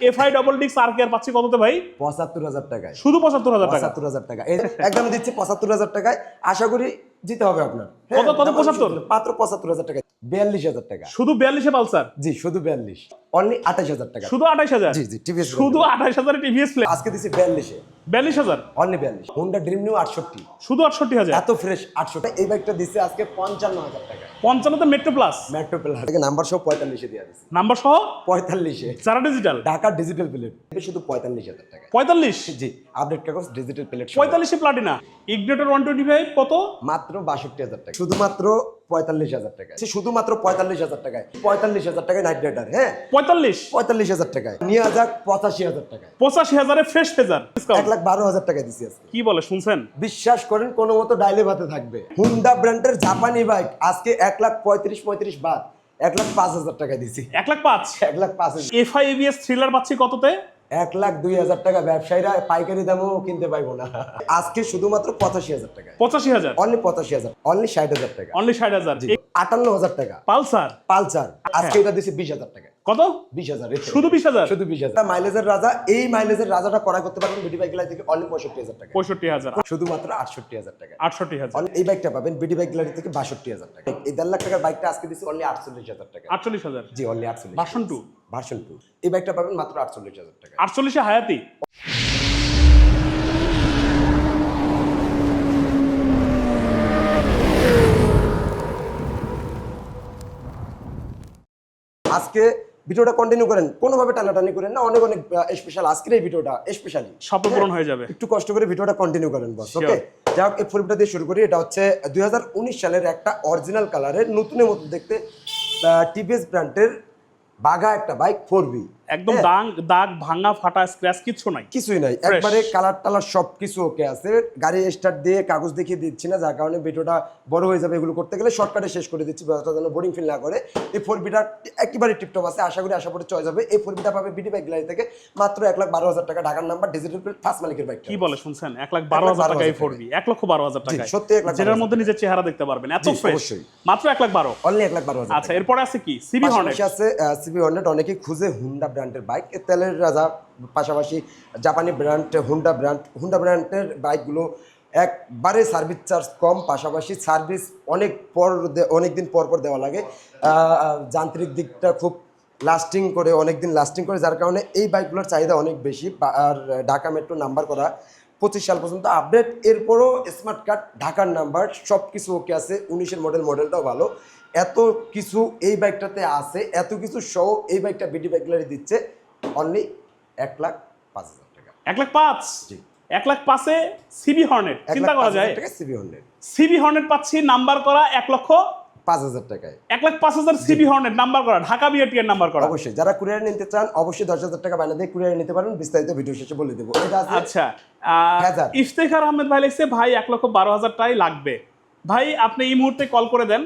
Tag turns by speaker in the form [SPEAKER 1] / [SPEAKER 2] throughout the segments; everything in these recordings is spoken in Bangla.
[SPEAKER 1] এফআই ডবল ডিক্স আর কেয়ার পাচ্ছি কততে ভাই?
[SPEAKER 2] পঁচাত্তর হাজার টাকায়।
[SPEAKER 1] শুধু পঁচাত্তর হাজার টাকা
[SPEAKER 2] পঁচাত্তর হাজার টাকা। একদম দিচ্ছি পঁচাত্তর হাজার টাকায়। আশা করি জিতে হবে আপনার।
[SPEAKER 1] কত- কত
[SPEAKER 2] হ্যাঁ,
[SPEAKER 1] 75?
[SPEAKER 2] মাত্র পঁচাত্তর হাজার টাকা বিয়াল্লিশ হাজার টাকা।
[SPEAKER 1] শুধু বিয়াল্লিশে পালসার?
[SPEAKER 2] জি শুধু বিয়াল্লিশ। অনলি আঠাশ হাজার টাকা।
[SPEAKER 1] শুধু আঠাইশ হাজার?
[SPEAKER 2] জি জি টিভিএস
[SPEAKER 1] শুধু আঠাইশ হাজারে টিভিএস প্লে
[SPEAKER 2] আজকে দিচ্ছি বিয়াল্লিশে।
[SPEAKER 1] বিয়াল্লিশ হাজার?
[SPEAKER 2] অনলি বিয়াল্লিশ। হোন্ডা ড্রিম নিউ আটষট্টি।
[SPEAKER 1] শুধু আটষট্টি হাজার?
[SPEAKER 2] এত ফ্রেশ আটষট্টি। এই বাইকটা দিচ্ছে আজকে পঞ্চান্ন হাজার টাকা
[SPEAKER 1] পঞ্চান্নতে মেট্রো প্লাস
[SPEAKER 2] মেট্রো থেকে নাম্বার সহ পঁয়তাল্লিশে দিয়ে দিচ্ছে
[SPEAKER 1] নাম্বার সহ?
[SPEAKER 2] পঁয়তাল্লিশে।
[SPEAKER 1] যারা ডিজিটাল
[SPEAKER 2] ঢাকার ডিজিটাল প্লেট শুধু পঁয়তাল্লিশ হাজার টাকা।
[SPEAKER 1] পঁয়তাল্লিশ?
[SPEAKER 2] জি আপডেট কাগজ ডিজিটাল প্লেট
[SPEAKER 1] পঁয়তাল্লিশে Platina Ignitor one twenty five কত?
[SPEAKER 2] মাত্র বাষট্টি হাজার টাকা। শুধুমাত্র পঁয়তাল্লিশ হাজার টাকা। সে শুধুমাত্র পঁয়তাল্লিশ হাজার টাকায়। পঁয়তাল্লিশ হাজার টাকায় নাইট রাইডার হ্যাঁ?
[SPEAKER 1] পঁয়তাল্লিশ?
[SPEAKER 2] পঁয়তাল্লিশ হাজার টাকায়। নিয়ে যাক পঁচাশি হাজার টাকায়।
[SPEAKER 1] পঁচাশি হাজারে ফ্রেশ ফেজার
[SPEAKER 2] এক লাখ বারো হাজার টাকা দিচ্ছি আজকে।
[SPEAKER 1] কি বলে শুনছেন?
[SPEAKER 2] বিশ্বাস করেন কোনো মতো ডাইলে ভাতে থাকবে। হুন্ডা ব্র্যান্ডের জাপানি বাইক আজকে এক লাখ পঁয়ত্রিশ পঁয়ত্রিশ বাদ। এক লাখ পাঁচ হাজার টাকা দিছি।
[SPEAKER 1] এক লাখ পাঁচ?
[SPEAKER 2] এক লাখ পাঁচ হাজার।
[SPEAKER 1] এফআই এবিএস থ্রিলার পাচ্ছি কততে?
[SPEAKER 2] এক লাখ দুই হাজার টাকা। ব্যবসায়ীরা পাইকারি দামেও কিনতে পাইবো না। আজকে শুধুমাত্র পঁচাশি হাজার টাকা।
[SPEAKER 1] পঁচাশি হাজার?
[SPEAKER 2] অনলি পঁচাশি হাজার। অনলি ষাট হাজার টাকা।
[SPEAKER 1] অনলি ষাট হাজার।
[SPEAKER 2] আটান্ন হাজার টাকা।
[SPEAKER 1] পালসার?
[SPEAKER 2] পালসার। আজকে এটা দিছি বিশ হাজার টাকা।
[SPEAKER 1] কত?
[SPEAKER 2] বিশ হাজার
[SPEAKER 1] শুধু বিশ হাজার?
[SPEAKER 2] শুধু বিশ হাজার। মাইলেজের রাজা এই মাইলেজের রাজাটা করা করতে পারবেন বিডি বাইক গ্যালারি থেকে অনলি পঁয়ষট্টি হাজার টাকা।
[SPEAKER 1] পঁয়ষট্টি হাজার।
[SPEAKER 2] শুধুমাত্র আটষট্টি হাজার টাকা।
[SPEAKER 1] আটষট্টি হাজার।
[SPEAKER 2] এই বাইকটা পাবেন বিডি বাইক গ্যালারি থেকে বাষট্টি হাজার টাকা। এই দেড় লাখ টাকার বাইকটা আজকে দিচ্ছি অনলি আটচল্লিশ হাজার টাকা।
[SPEAKER 1] আটচল্লিশ হাজার?
[SPEAKER 2] জি অনলি আটচল্লিশ।
[SPEAKER 1] ভার্সন টু
[SPEAKER 2] ভার্সন টু এই বাইকটা পাবেন মাত্র আটচল্লিশ হাজার টাকা।
[SPEAKER 1] আটচল্লিশে হায়াতি?
[SPEAKER 2] আজকে ভিডিওটা কন্টিনিউ করেন। কোনোভাবে টানাটানি করেন না অনেক অনেক স্পেশাল আজকের এই ভিডিওটা স্পেশালি
[SPEAKER 1] স্বপ্ন পূরণ হয়ে যাবে।
[SPEAKER 2] একটু কষ্ট করে ভিডিওটা কন্টিনিউ করেন বস. ওকে যাই হোক এই ফুলটা দিয়ে শুরু করি। এটা হচ্ছে দুই হাজার উনিশ সালের একটা অরিজিনাল কালারের নতুনের মতো দেখতে টিভিএস ব্র্যান্ডের বাঘা একটা বাইক ফোর বি
[SPEAKER 1] একদম দাগ দাগ ভাঙা ফাটা স্ক্র্যাচ কিচ্ছু নাই।
[SPEAKER 2] কিছুই নাই। একবারে কালার টালার সব কিছু ওকে আছে। গাড়ি স্টার্ট দিয়ে কাগজ দেখিয়ে দিচ্ছি না যার কারণে ভিডিওটা বড় হয়ে যাবে এগুলো করতে গেলে। শর্টকাটে শেষ করে দিচ্ছি ব্যবস্থা যেন বোরিং ফিল না করে। এই ফোর বিটা একেবারে টিপটপ আছে। আশা করি আশা করে চয়ে যাবে এই ফোর বিটা পাবে বিডি বাইক গ্যালারি থেকে মাত্র এক লাখ বারো হাজার টাকা। ঢাকার নাম্বার ডিজিটাল প্লেট ফার্স্ট মালিকের বাইক
[SPEAKER 1] কি বলে শুনছেন? এক লাখ বারো হাজার টাকা এই ফোরবি এক লক্ষ বারো হাজার টাকা
[SPEAKER 2] সত্যি এক লাখ
[SPEAKER 1] যেটার মধ্যে নিজের চেহারা দেখতে পারবেন। এত ফ্রেশ। মাত্র এক লাখ বারো
[SPEAKER 2] অনলি এক লাখ বারো হাজার
[SPEAKER 1] আচ্ছা এরপরে আছে কি? সিবি হর্নেট
[SPEAKER 2] আছে সিবি হান্ড্রেড অনেকেই খুঁজে হুন্ডা ব্র্যান্ডের বাইক। তেলের রাজা, পাশাপাশি জাপানি ব্র্যান্ড, হুন্ডা ব্র্যান্ড। হুন্ডা ব্র্যান্ডের বাইকগুলো একবারে সার্ভিস চার্জ কম, পাশাপাশি সার্ভিস অনেক পর অনেক দিন পর পর দেওয়া লাগে। যান্ত্রিক দিকটা খুব লাস্টিং করে অনেক দিন লাস্টিং করে, যার কারণে এই বাইকগুলোর চাহিদা অনেক বেশি। আর ঢাকা মেট্রো নাম্বার করা, পঁচিশ সাল পর্যন্ত আপডেট। এরপরও স্মার্ট কার্ড, ঢাকার নাম্বার সব কিছু ওকে আছে। উনিশের মডেল মডেলটাও ভালো। এত কিছু এই বাইকটাতে আছে এত কিছু সহ এই বাইকটা বিডি বাইক গ্যালারি দিচ্ছে অনলি এক লাখ পাঁচ হাজার টাকা।
[SPEAKER 1] এক লাখ পাঁচ?
[SPEAKER 2] জি।
[SPEAKER 1] এক লাখ পাঁচে সিবি হর্নেট চিন্তা করা যায়।
[SPEAKER 2] সিবি হান্ড্রেড
[SPEAKER 1] সিবি হর্নেট পাচ্ছি নাম্বার করা এক লক্ষ
[SPEAKER 2] পাঁচ হাজার টাকায়।
[SPEAKER 1] এক লাখ পাঁচ হাজার সিবি হর্নেট নাম্বার করা ঢাকা বিআরটিএর নাম্বার করা।
[SPEAKER 2] অবশ্যই যারা কুরিয়ার নিতে চান অবশ্যই দশ হাজার টাকা বানিয়ে দিয়ে কুরিয়ার নিতে পারেন বিস্তারিত ভিডিও শেষে বলে দেবো।
[SPEAKER 1] আচ্ছা। ইফতেখার আহমেদ ভাই লিখছে ভাই এক লক্ষ বারো হাজার টাই লাগবে। ভাই আপনি এই মুহূর্তে কল করে দেন।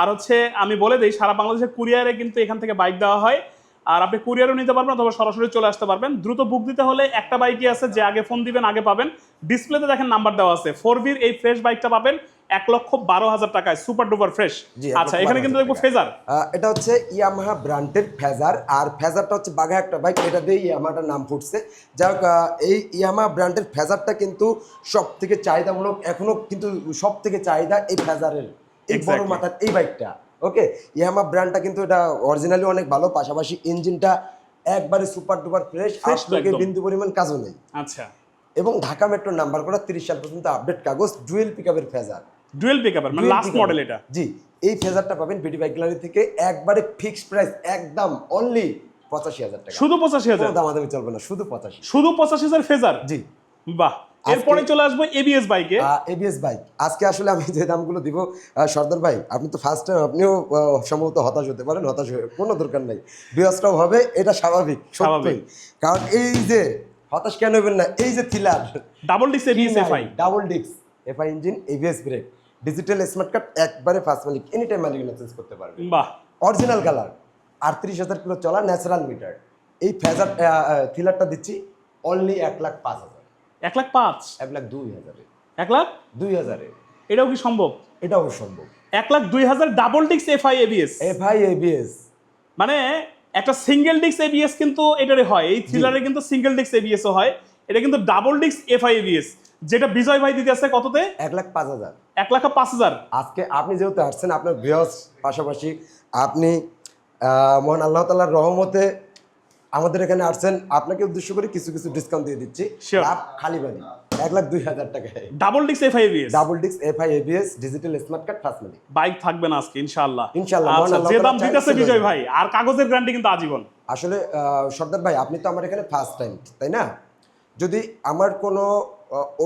[SPEAKER 1] আর হচ্ছে আমি বলে দিই সারা বাংলাদেশে কুরিয়ারে কিন্তু এখান থেকে বাইক দেওয়া হয়। আর আপনি কুরিয়ারও নিতে পারবেন অথবা সরাসরি চলে আসতে পারবেন। দ্রুত বুক দিতে হলে একটা বাইকই আছে যে আগে ফোন দিবেন আগে পাবেন। ডিসপ্লেতে দেখেন নাম্বার দেওয়া আছে। ফোর বির এই ফ্রেশ বাইকটা পাবেন এক লক্ষ বারো হাজার টাকায়। সুপার ডুপার ফ্রেশ আচ্ছা এখানে কিন্তু দেখব। ফেজার
[SPEAKER 2] এটা হচ্ছে ইয়ামাহা ব্র্যান্ডের ফেজার আর ফেজারটা হচ্ছে বাঘা একটা বাইক এটা দিয়ে ইয়ামাহাটার নাম ফুটছে। যাই হোক এই ইয়ামাহা ব্র্যান্ডের ফেজারটা কিন্তু সব থেকে চাহিদামূলক এখনও কিন্তু সব থেকে চাহিদা এই ফেজারের এই বড় মাথার এই বাইকটা ওকে ইয়ামাহা ব্র্যান্ডটা কিন্তু এটা অরিজিনালি অনেক ভালো পাশাপাশি ইঞ্জিনটা একবারে সুপার ডুপার ফ্রেশ
[SPEAKER 1] একদম।
[SPEAKER 2] বিন্দু পরিমাণ কাজও নেই।
[SPEAKER 1] আচ্ছা।
[SPEAKER 2] এবং ঢাকা মেট্রোর নাম্বার করা তিরিশ সাল পর্যন্ত আপডেট কাগজ ডুয়েল পিকআপের ফেজার।
[SPEAKER 1] ডুয়েল পিকআপের মানে লাস্ট। মডেল এটা?
[SPEAKER 2] জি এই ফেজারটা পাবেন বিডি বাইক গ্যালারি থেকে একবারে ফিক্সড প্রাইস একদম অনলি পঁচাশি হাজার টাকা।
[SPEAKER 1] শুধু পঁচাশি হাজার?
[SPEAKER 2] কোনো দামাদামি চলবে না শুধু পঁচাশি।
[SPEAKER 1] শুধু পঁচাশি হাজার ফেজার?
[SPEAKER 2] জি।
[SPEAKER 1] বাহ! এরপরে চলে আসব এবিএস বাইকে
[SPEAKER 2] এবিএস বাইক আজকে আসলে আমি যে দামগুলো দিব সর্দার ভাই আপনি তো ফার্স্ট টাইম আপনিও সম্ভবত হতাশ হতে পারেন হতাশ হয়ে কোনো দরকার নেই। বিয়সটাও হবে এটা স্বাভাবিক
[SPEAKER 1] স্বাভাবিক।
[SPEAKER 2] কারণ এই যে হতাশ কেন হবেন না এই যে থ্রিলার
[SPEAKER 1] ডাবল ডিক্স এবিএস এফআই
[SPEAKER 2] ডাবল ডিক্স FI engine ABS brake digital smart card একবারে ফার্স্ট মালিক এনি টাইম মালিক চেঞ্জ করতে পারবে।
[SPEAKER 1] বাহ।
[SPEAKER 2] অরিজিনাল কালার আটত্রিশ হাজার কিলো চলা ন্যাচারাল মিটার এই ফেজার থ্রিলারটা দিচ্ছি অনলি এক লাখ পাঁচ হাজার।
[SPEAKER 1] এক লাখ পাঁচ।
[SPEAKER 2] এক লাখ দুই হাজারে।
[SPEAKER 1] এক লাখ?
[SPEAKER 2] দুই হাজারে।
[SPEAKER 1] এটাও কি সম্ভব?
[SPEAKER 2] এটাও সম্ভব।
[SPEAKER 1] এক লাখ দুই হাজার ডাবল ডিক্স F FI ABS
[SPEAKER 2] FI ABS
[SPEAKER 1] মানে একটা সিঙ্গেল ডিক্স এবিএস কিন্তু এটারই হয়। এই থ্রিলারে কিন্তু সিঙ্গেল ডিক্স এবিএস হয়। এটা কিন্তু ডাবল ডিস্ক এফআই এবিএস যেটা বিজয় ভাই দিতে আছে কততে?
[SPEAKER 2] এক লাখ পাঁচ হাজার।
[SPEAKER 1] এক লাখ পাঁচ হাজার।
[SPEAKER 2] আজকে আপনি যেহেতু আসছেন আপনার বৃহস্প পাশাপাশি আপনি মহান আল্লাহ তালার রহমতে আমাদের এখানে আসছেন আপনাকে উদ্দেশ্য করে কিছু কিছু ডিসকাউন্ট দিয়ে দিচ্ছি। লাভ খালি বাড়ি। এক লাখ দুই হাজার টাকায়।
[SPEAKER 1] Double disc FI ABS
[SPEAKER 2] double disc F I ABS digital smart card first Malik
[SPEAKER 1] bike থাকবে না আজকে ইনশাআল্লাহ।
[SPEAKER 2] ইনশাআল্লাহ,
[SPEAKER 1] আচ্ছা যে দাম দিতেছে বিজয় ভাই আর কাগজের গ্যারান্টি কিন্তু আজীবন।
[SPEAKER 2] আসলে সর্দার ভাই আপনি তো আমার এখানে ফার্স্ট টাইম তাই না? যদি আমার কোনো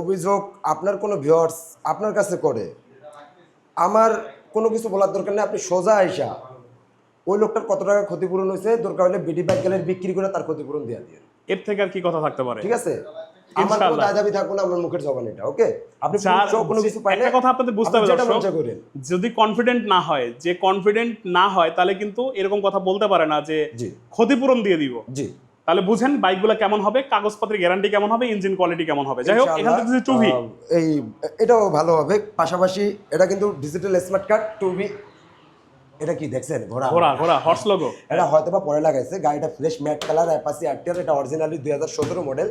[SPEAKER 2] অভিযোগ আপনার কোনো ভিউয়ার্স আপনার কাছে করে আমার কোনো কিছু বলার দরকার নেই আপনি সোজা আইসা ওই লোকটার কত টাকা ক্ষতিপূরণ হয়েছে? দরকার হলে বিডি ব্যাগ গেলের বিক্রি করে তার ক্ষতিপূরণ দিয়ে দিয়ে
[SPEAKER 1] এর থেকে আর কি কথা থাকতে পারে?
[SPEAKER 2] ঠিক আছে? আমার কোনো
[SPEAKER 1] ইনশাআল্লাহ।
[SPEAKER 2] দায় দাবি থাকব না আমার মুখের জবান এটা ওকে? আপনি কোনো কিছু পাইলে
[SPEAKER 1] একটা কথা আপনাদের বুঝতে হবে যদি কনফিডেন্ট না হয় যে কনফিডেন্ট না হয় তাহলে কিন্তু এরকম কথা বলতে পারে না যে ক্ষতিপূরণ দিয়ে দিব।
[SPEAKER 2] জি।
[SPEAKER 1] তাহলে বুঝেন বাইকগুলো কেমন হবে কাগজপত্রের গ্যারান্টি কেমন হবে ইঞ্জিন কোয়ালিটি কেমন হবে। যাই হোক এখান থেকে টুভি
[SPEAKER 2] এই এটাও ভালো হবে। পাশাপাশি এটা কিন্তু digital smart card to be এটা কি দেখছেন? ঘোড়া।
[SPEAKER 1] ঘোড়া ঘোড়া হর্স লোগো
[SPEAKER 2] এটা হয়তো বা পরে লাগাইছে। গাড়িটা fresh matte colour Apache RTR এটা অরিজিনালি দুই হাজার সতেরো মডেল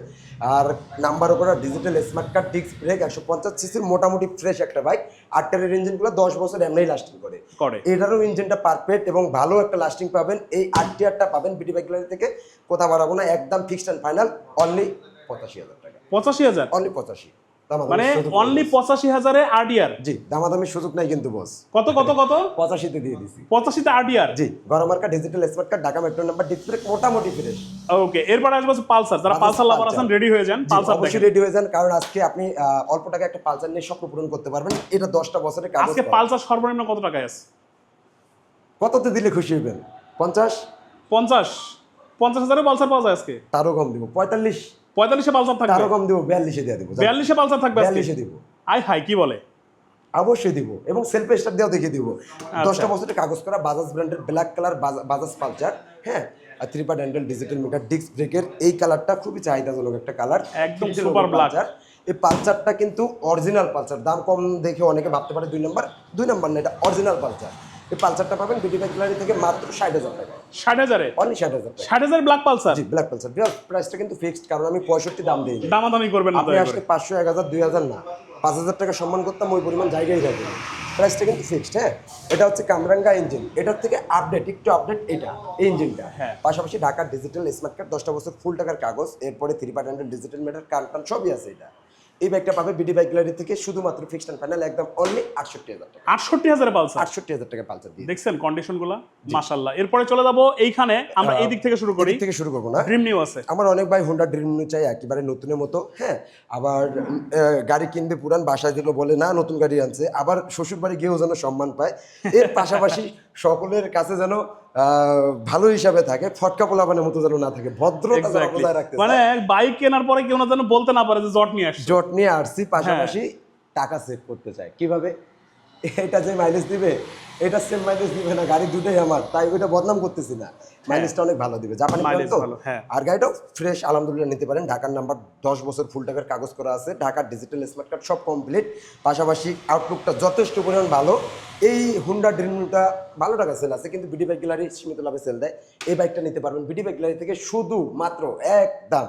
[SPEAKER 2] আর নাম্বার করা digital smart card disc brake একশো পঞ্চাশ সিসির মোটামুটি ফ্রেশ একটা বাইক আরটিআর ইঞ্জিনগুলো দশ বছর এমনিই লাস্টিং করে। এটারও ইঞ্জিনটা পারফেক্ট এবং ভালো একটা লাস্টিং পাবেন। এই আরটিআরটা পাবেন বিটি বাইক গ্যালারি থেকে। কোথাও বাড়াবো না একদম ফিক্সড অ্যান্ড ফাইনাল অনলি পঁচাশি হাজার টাকা।
[SPEAKER 1] পঁচাশি হাজার?
[SPEAKER 2] অনলি পঁচাশি।
[SPEAKER 1] মানে অনলি পঁচাশি হাজারে আরডিআর
[SPEAKER 2] জি দামাদামি সুযোগ নাই কিন্তু বস
[SPEAKER 1] কত কত কত?
[SPEAKER 2] পঁচাশিতে দিয়ে দিছি।
[SPEAKER 1] পঁচাশিতে আরডিআর
[SPEAKER 2] জি গরম মার্কা digital smart card Dhaka metro number display মোটামুটি ফ্রেশ
[SPEAKER 1] ওকে এরপর আসবে পালসার। যারা পালসার লাভার আছেন রেডি হয়ে যান পালসার
[SPEAKER 2] অবশ্যই রেডি হয়ে যান কারণ আজকে আপনি অল্প টাকা একটা পালসার নিয়ে স্বপ্ন পূরণ করতে পারবেন। এটা দশটা বছরের কাজ
[SPEAKER 1] আজকে পালসার সর্বনিম্ন কত টাকায় আছে?
[SPEAKER 2] কততে দিলে খুশি হবেন পঞ্চাশ?
[SPEAKER 1] পঞ্চাশ। পঞ্চাশ হাজারে পালসার পাওয়া যায় আজকে?
[SPEAKER 2] তারও কম দিব। পঁয়তাল্লিশ?
[SPEAKER 1] পঁয়তাল্লিশে পালসার থাকবে?
[SPEAKER 2] তারও কম দিব বিয়াল্লিশে দিয়ে দিব
[SPEAKER 1] বিয়াল্লিশে পালসার থাকবে
[SPEAKER 2] বিয়াল্লিশে দিব।
[SPEAKER 1] আই হাই কি বলে?
[SPEAKER 2] অবশ্যই দিব এবং সেলফ স্টার দিব।
[SPEAKER 1] আচ্ছা।
[SPEAKER 2] দশটা বছরের কাগজ করা বাজাজ ব্র্যান্ডের ব্ল্যাক কালার বাজাজ পালচার হ্যাঁ? আর three part handle digital meter disc ব্রেকের এই কালারটা খুবই চাহিদাজনক একটা কালার
[SPEAKER 1] একদম black।
[SPEAKER 2] এই পালচারটা কিন্তু অরিজিনাল পালচার দাম কম দেখে অনেকে ভাবতে পারে দুই নম্বর দুই নম্বর না এটা অরিজিনাল পালচার এই পালচারটা পাবেন গ্যালারি থেকে মাত্র ষাট হাজার টাকা।
[SPEAKER 1] ষাট হাজারে?
[SPEAKER 2] অনলি ষাট হাজার
[SPEAKER 1] ষাট হাজার ব্ল্যাক পালসার
[SPEAKER 2] জি ব্ল্যাক পালচার প্রাইসটা কিন্তু ফিক্সড কারণ আমি পঁয়ষট্টি দাম দিই।
[SPEAKER 1] দামাদামি করবেন না
[SPEAKER 2] আপনি আসলে পাঁচশো এক হাজার দুই হাজার না। পাঁচ হাজার টাকা সম্মান করতাম ওই পরিমাণ জায়গায় থাকবে প্রাইসটা কিন্তু ফিক্সড হ্যাঁ? এটা হচ্ছে কামরাঙ্গা ইঞ্জিন এটার থেকে আপডেট একটু আপডেট এটা এই ইঞ্জিনটা
[SPEAKER 1] হ্যাঁ।
[SPEAKER 2] পাশাপাশি ঢাকার ডিজিটাল স্মার্ট কার্ড দশটা বছর ফুল টাকার কাগজ এরপরে three part hundred digital meter টান সবই আছে এটা। এই ব্যাগটা পাবে বিডি বাইক গ্যালারি থেকে শুধুমাত্র ফিক্সড অ্যান্ড ফাইনাল একদম অনলি আটষট্টি হাজার টাকা।
[SPEAKER 1] আটষট্টি হাজারে পালসার
[SPEAKER 2] আটষট্টি হাজার টাকা পালচার দিয়ে।
[SPEAKER 1] দেখছেন কন্ডিশনগুলা? মাসাল্লাহ এরপরে চলে যাব এইখানে আমরা এই দিক থেকে শুরু করি।
[SPEAKER 2] থেকে শুরু করব না।
[SPEAKER 1] ড্রিম নিউ আছে।
[SPEAKER 2] আমার অনেক ভাই হোন্ডা ড্রিম নিউ চাই একেবারে নতুনের মতো হ্যাঁ? আবার গাড়ি কিনবে পুরান বাসায় দিল বলে না নতুন গাড়ি আনছে। আবার শ্বশুর বাড়ি গিয়েও যেন সম্মান পায়। এর পাশাপাশি সকলের কাছে যেন আহ, ভালো হিসাবে থাকে ফটকা পোলাপানের মতো যেন না থাকে. বজায় রাখতে
[SPEAKER 1] মানে বাইক কেনার পরে কেউ না যেন বলতে না পারে যে জট নিয়ে আসছি।
[SPEAKER 2] জট নিয়ে আসছি পাশাপাশি টাকা সেভ করতে চায়। কীভাবে? এটা যে মাইলেজ দিবে এটা সেম মাইলেজ দিবে না গাড়ি দুটোই আমার তাই ওইটা বদনাম করতেছি না। মাইলেজটা অনেক ভালো দিবে জাপানি
[SPEAKER 1] Mileage
[SPEAKER 2] তো।
[SPEAKER 1] ভালো, হ্যাঁ।
[SPEAKER 2] আর গাড়িটাও ফ্রেশ আলহামদুলিল্লাহ নিতে পারেন। ঢাকার নাম্বার দশ বছর ফুল টাকার কাগজ করা আছে ঢাকার ডিজিটাল স্মার্ট কার্ড সব কমপ্লিট পাশাপাশি আউটলুকটা যথেষ্ট পরিমাণ ভালো। এই হুন্ডা ড্রিমটা ভালো টাকা সেল আছে কিন্তু বিডি বাইক গ্যালারি সীমিত লাভে সেল দেয়। এই বাইকটা নিতে পারবেন বিডি বাইক গ্যালারি থেকে শুধু মাত্র একদম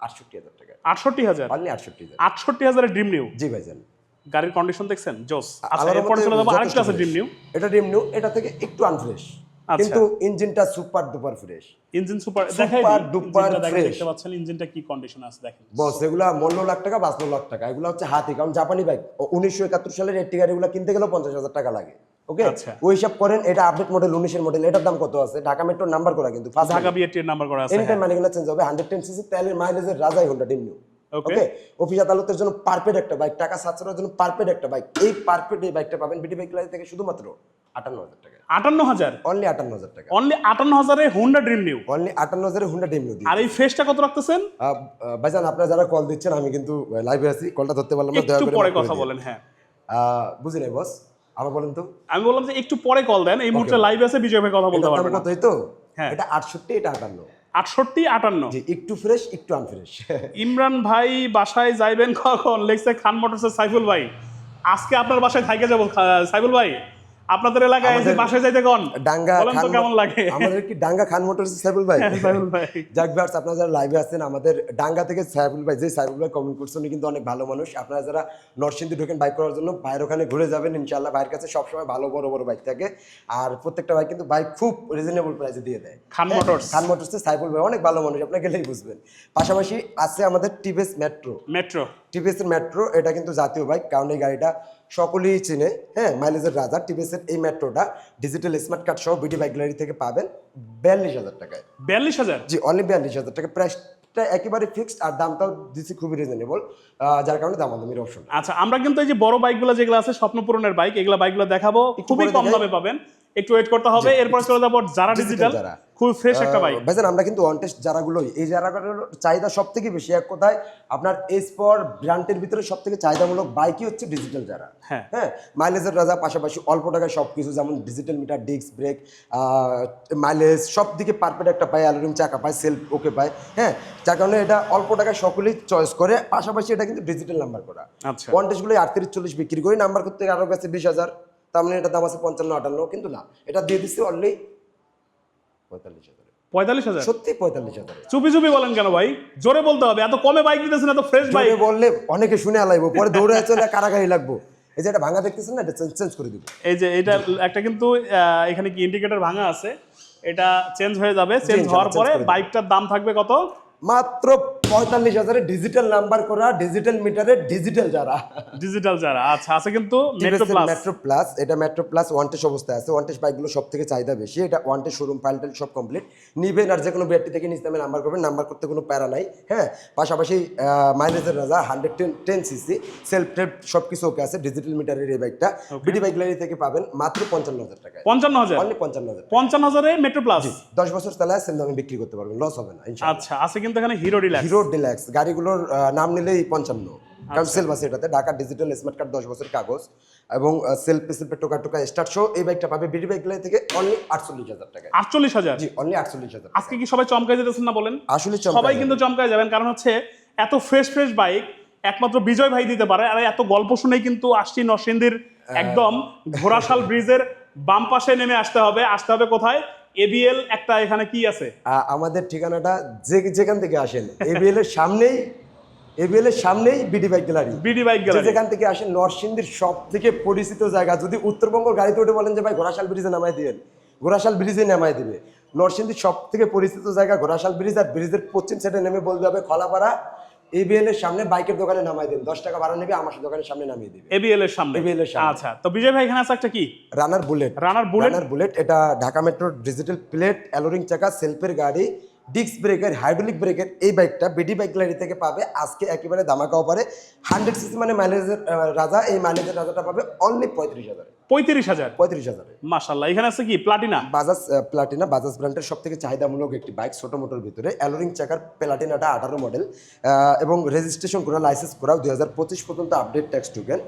[SPEAKER 2] আটষট্টি হাজার টাকা।
[SPEAKER 1] আটষট্টি হাজার?
[SPEAKER 2] আটষট্টি হাজার।
[SPEAKER 1] আটষট্টি হাজারের ড্রিম নিউ
[SPEAKER 2] জি ভাইজান।
[SPEAKER 1] গাড়ির কন্ডিশন দেখছেন? জোস। আচ্ছা এরপরে চলে যাব আরেকটা আছে
[SPEAKER 2] fresh।
[SPEAKER 1] নিউ
[SPEAKER 2] এটা ড্রিম নিউ এটা থেকে একটু আনফ্রেশ
[SPEAKER 1] আচ্ছা।
[SPEAKER 2] কিন্তু ইঞ্জিনটা super duper fresh
[SPEAKER 1] engine super দেখাই
[SPEAKER 2] duper fresh।
[SPEAKER 1] দেখতে পাচ্ছেন ইঞ্জিনটা কি কন্ডিশন আছে দেখেন।
[SPEAKER 2] বস এগুলা মূল্য লাখ টাকা বাঁচলো লাখ টাকা এগুলো হচ্ছে হাতি। কারণ জাপানি বাইক উনিশশো একাত্তর সালের এটি গাড়িগুলো কিনতে গেলেও পঞ্চাশ হাজার টাকা লাগে। ওকে
[SPEAKER 1] আচ্ছা।
[SPEAKER 2] ওই হিসাব করেন এটা আপডেট মডেল উনিশের মডেল এটার দাম কত আছে? ঢাকা মেট্রো নাম্বার করা কিন্তু
[SPEAKER 1] ঢাকা বিএটির নাম্বার করা আছে
[SPEAKER 2] এনি টাইম মালিকানা চেঞ্জ হবে হান্ড্রেড টেন সিসি তেলের মাইলেজের রাজাই Honda Dream Neo
[SPEAKER 1] Okay.
[SPEAKER 2] Okay office আদালতের জন্য পারফেক্ট একটা বাইক টাকা সাশ্রয়ের জন্য পারফেক্ট একটা বাইক এই পারফেক্ট এই বাইকটা পাবেন বিটি বাইক থেকে শুধুমাত্র আটান্ন হাজার টাকা।
[SPEAKER 1] আটান্ন হাজার
[SPEAKER 2] অনলি আটান্ন হাজার টাকা।
[SPEAKER 1] অনলি আটান্ন হাজারে হুন্ডা ড্রিম নিউ
[SPEAKER 2] অনলি আটান্ন হাজারে হুন্ডা ডিম নিউ
[SPEAKER 1] আর এই ফেসটা কত রাখতেছেন?
[SPEAKER 2] ভাইজান আপনারা যারা কল দিচ্ছেন আমি কিন্তু লাইভে আছি। কলটা ধরতে পারলাম না
[SPEAKER 1] একটু পরে কথা বলেন হ্যাঁ।
[SPEAKER 2] বুঝি নাই বস আবার বলেন তো।
[SPEAKER 1] আমি বললাম যে একটু পরে কল দেন। এই মুহূর্তে লাইভ আছে বিজয় ভাই কথা বলতে পারবেন না।
[SPEAKER 2] তো?
[SPEAKER 1] হ্যাঁ।
[SPEAKER 2] এটা আটষট্টি এটা আটান্ন।
[SPEAKER 1] আটষট্টি আটান্ন।
[SPEAKER 2] একটু ফ্রেশ একটু আনফ্রেশ
[SPEAKER 1] ইমরান ভাই বাসায় যাইবেন কখন? লেখছে খান মোটরসের সাইফুল ভাই। আজকে আপনার বাসায় থাইকে যাব সাইফুল ভাই। আপনাদের এলাকায় এসে বাসায় যাইতে কোন?
[SPEAKER 2] ডাঙ্গা খান
[SPEAKER 1] কেমন লাগে?
[SPEAKER 2] আমাদের কি ডাঙ্গা খান মোটরস সাইবুল ভাই?
[SPEAKER 1] সাইফুল ভাই।
[SPEAKER 2] যাক ভার্স আপনারা যারা লাইভে আছেন আমাদের ডাঙ্গা থেকে সাইবুল ভাই যে সাইবুল ভাই কমেন্ট করছেন কিন্তু অনেক ভালো মানুষ। আপনারা যারা নরসিংদী ঢোকেন বাইক করার জন্য বাইরে ওখানে ঘুরে যাবেন ইনশাল্লাহ বাইরের কাছে সবসময় ভালো বড় বড় বাইক থাকে। আর প্রত্যেকটা বাইক কিন্তু বাইক খুব রিজনেবল প্রাইসে দিয়ে দেয়।
[SPEAKER 1] খান
[SPEAKER 2] হ্যাঁ,
[SPEAKER 1] মোটরস।
[SPEAKER 2] খান মোটরসে সাইবুল ভাই অনেক ভালো মানুষ আপনারা গেলেই বুঝবেন। পাশাপাশি আছে আমাদের TVS Metro
[SPEAKER 1] Metro
[SPEAKER 2] TVS Metro এটা কিন্তু জাতীয় বাইক কারণ এই গাড়িটা সকলেই চিনে হ্যাঁ মাইলেজের রাজা টিভিএসের এই মেট্রোটা ডিজিটাল স্মার্ট কার্ড সহ বিডি বাইক গ্যালারি থেকে পাবেন বিয়াল্লিশ হাজার টাকায়।
[SPEAKER 1] বিয়াল্লিশ হাজার?
[SPEAKER 2] জি অনলি বিয়াল্লিশ হাজার টাকা প্রাইসটা একেবারে ফিক্সড আর দামটাও দিচ্ছি খুবই রিজনেবল যার কারণে দামাদামির অপশন
[SPEAKER 1] আচ্ছা আমরা কিন্তু এই যে বড় বাইকগুলো যেগুলো আছে স্বপ্নপূরণের বাইক এগুলো বাইকগুলো দেখাবো। খুবই কম দামে পাবেন। একটু ওয়েট করতে হবে এরপর চলে যাব যারা ডিজিটাল। খুব ফ্রেশ একটা বাইক
[SPEAKER 2] ভাইজান আমরা কিন্তু ওয়ান টেস্ট যারাগুলো এই যারাগুলোর চাহিদা সব থেকে বেশি এক কথায় আপনার এসপর ব্র্যান্ডের ভিতরে সব থেকে চাহিদামূলক বাইকই হচ্ছে ডিজিটাল যারা।
[SPEAKER 1] হ্যাঁ।
[SPEAKER 2] হ্যাঁ মাইলেজের রাজা পাশাপাশি অল্প টাকায় সব কিছু যেমন digital meter disc brake mileage সব দিকে পারফেক্ট একটা পায় অ্যালোরিং চাকা পায় সেলফ ওকে পায়। হ্যাঁ যার কারণে এটা অল্প টাকায় সকলেই চয়েস করে পাশাপাশি এটা কিন্তু ডিজিটাল নাম্বার করা।
[SPEAKER 1] আচ্ছা।
[SPEAKER 2] কন্টেস্টগুলো আটত্রিশ চল্লিশ বিক্রি করি নাম্বার করতে আরও কাছে বিশ হাজার। তার মানে এটা দাম আছে পঞ্চান্ন আটান্ন কিন্তু না এটা দিয়ে দিচ্ছি অনলি পঁয়তাল্লিশ হাজার।
[SPEAKER 1] পঁয়তাল্লিশ হাজার?
[SPEAKER 2] সত্যি পঁয়তাল্লিশ হাজার।
[SPEAKER 1] চুপি চুপি বলেন কেন ভাই? জোরে বলতে হবে এত কমে বাইক দিতেছেন এত ফ্রেশ বাইক
[SPEAKER 2] বললে অনেকে শুনে আলাইবো পরে দৌড়ে চলে কারাগারি লাগবো। এই যে এটা ভাঙা দেখতেছেন না এটা চেঞ্জ করে দিব।
[SPEAKER 1] এই যে এটা একটা কিন্তু এখানে কি ইন্ডিকেটর ভাঙা আছে? এটা চেঞ্জ হয়ে যাবে চেঞ্জ হওয়ার পরে বাইকটার দাম থাকবে কত?
[SPEAKER 2] মাত্র পঁয়তাল্লিশ হাজারে ডিজিটাল নাম্বার করা ডিজিটাল মিটারে ডিজিটাল যারা।
[SPEAKER 1] ডিজিটাল যারা। আচ্ছা আছে কিন্তু মেট্রো প্লাস
[SPEAKER 2] এটা মেট্রো প্লাস ওয়ান্টেজ অবস্থায় আছে। ওয়ান্টেজ বাইকগুলো সব থেকে চাহিদা বেশি। এটা ওয়ান্টেজ শোরুম ফাইলটাল সব কমপ্লিট নিবেন আর যে কোনো বিআরটি থেকে নিচে নামে নাম্বার করবেন নাম্বার করতে কোনো প্যারা নাই হ্যাঁ? পাশাপাশি মাইলেজের রাজা hundred ten ten CC self tape সব কিছু ওকে আছে ডিজিটাল মিটারের এই বাইকটা বিডি বাইক লাইন থেকে পাবেন মাত্র পঞ্চান্ন হাজার টাকায়।
[SPEAKER 1] পঞ্চান্ন হাজার?
[SPEAKER 2] অনলি পঞ্চান্ন হাজার
[SPEAKER 1] পঞ্চান্ন হাজারে মেট্রো প্লাস
[SPEAKER 2] দশ বছর চালায় সেম দামে বিক্রি করতে পারবেন লস হবে না
[SPEAKER 1] আচ্ছা আছে কিন্তু এখানে হিরো ডিলাক্স
[SPEAKER 2] হিরো ডিলাক্স গাড়িগুলোর নাম নিলেই পঞ্চান্ন। কারণ সেলফ আছে এটাতে ঢাকা ডিজিটাল স্মার্ট কার্ড দশ বছর কাগজ এবং সেলফ সেলফে টোকা টোকা স্টার্ট শো এই বাইকটা পাবে বিডি বাইক লাইন থেকে অনলি আটচল্লিশ হাজার টাকা
[SPEAKER 1] আটচল্লিশ হাজার?
[SPEAKER 2] জি অনলি আটচল্লিশ হাজার
[SPEAKER 1] আজকে কি সবাই চমকাই যেতেছেন না বলেন?
[SPEAKER 2] আসলে
[SPEAKER 1] সবাই কিন্তু চমকায় যাবেন কারণ হচ্ছে এত ফ্রেশ ফ্রেশ বাইক একমাত্র বিজয় ভাই দিতে পারে আর এত গল্প শুনেই কিন্তু আসছি নরসিংদীর একদম ঘোড়াশাল ব্রিজের বাম পাশে নেমে আসতে হবে। আসতে হবে কোথায়? এবিএল একটা এখানে কি আছে?
[SPEAKER 2] আমাদের ঠিকানাটা যে যেখান থেকে আসেন এবিএল এর সামনেই এবিএল এর সামনেই BD bike gallery
[SPEAKER 1] BD bike gallery
[SPEAKER 2] যেখান থেকে আসেন নরসিংদীর সব থেকে পরিচিত জায়গা। যদি উত্তরবঙ্গ গাড়িতে উঠে বলেন যে ভাই ঘোড়াশাল ব্রিজে নামাই দিবেন ঘোড়াশাল ব্রিজে নামাই দিবে। নরসিংদীর সব থেকে পরিচিত জায়গা ঘোড়াশাল ব্রিজ আর ব্রিজের পশ্চিম সাইডে নেমে বলতে হবে খলাপাড়া এবিএল এর সামনে বাইকের দোকানে নামাই দেন। দশ টাকা ভাড়া নেবে আমার দোকানের সামনে নামিয়ে দিবে।
[SPEAKER 1] এবিএল এর সামনে?
[SPEAKER 2] এবিএল এর সামনে।
[SPEAKER 1] আচ্ছা তো বিজয় ভাই এখানে আছে একটা কি?
[SPEAKER 2] Runner Bullet
[SPEAKER 1] Runner Bullet
[SPEAKER 2] Runner Bullet এটা ঢাকা মেট্রোর ডিজিটাল প্লেট অ্যালোরিং চাকা সেলফের গাড়ি ডিস্ক ব্রেকের হাইড্রোলিক ব্রেকের এই বাইকটা বিডি বাইক গ্যালারি থেকে পাবে। আজকে একেবারে দামাকা অফারে হান্ড্রেড সিসি মানে মাইলেজের রাজা এই মাইলেজের রাজাটা পাবে অনলি পঁয়ত্রিশ হাজার।
[SPEAKER 1] পঁয়ত্রিশ হাজার?
[SPEAKER 2] পঁয়ত্রিশ হাজারে।
[SPEAKER 1] মাসাল্লাহ এখানে আছে কি? প্লাটিনা
[SPEAKER 2] বাজাজ প্লাটিনা বাজাজ ব্র্যান্ডের সব থেকে চাহিদামূলক একটি বাইক ছোট মোটর ভিতরে। অ্যালোরিং চাকার প্লাটিনাটা আঠারো মডেল এবং রেজিস্ট্রেশন করা লাইসেন্স করাও দুই হাজার পঁচিশ পর্যন্ত আপডেট ট্যাক্স টোকেন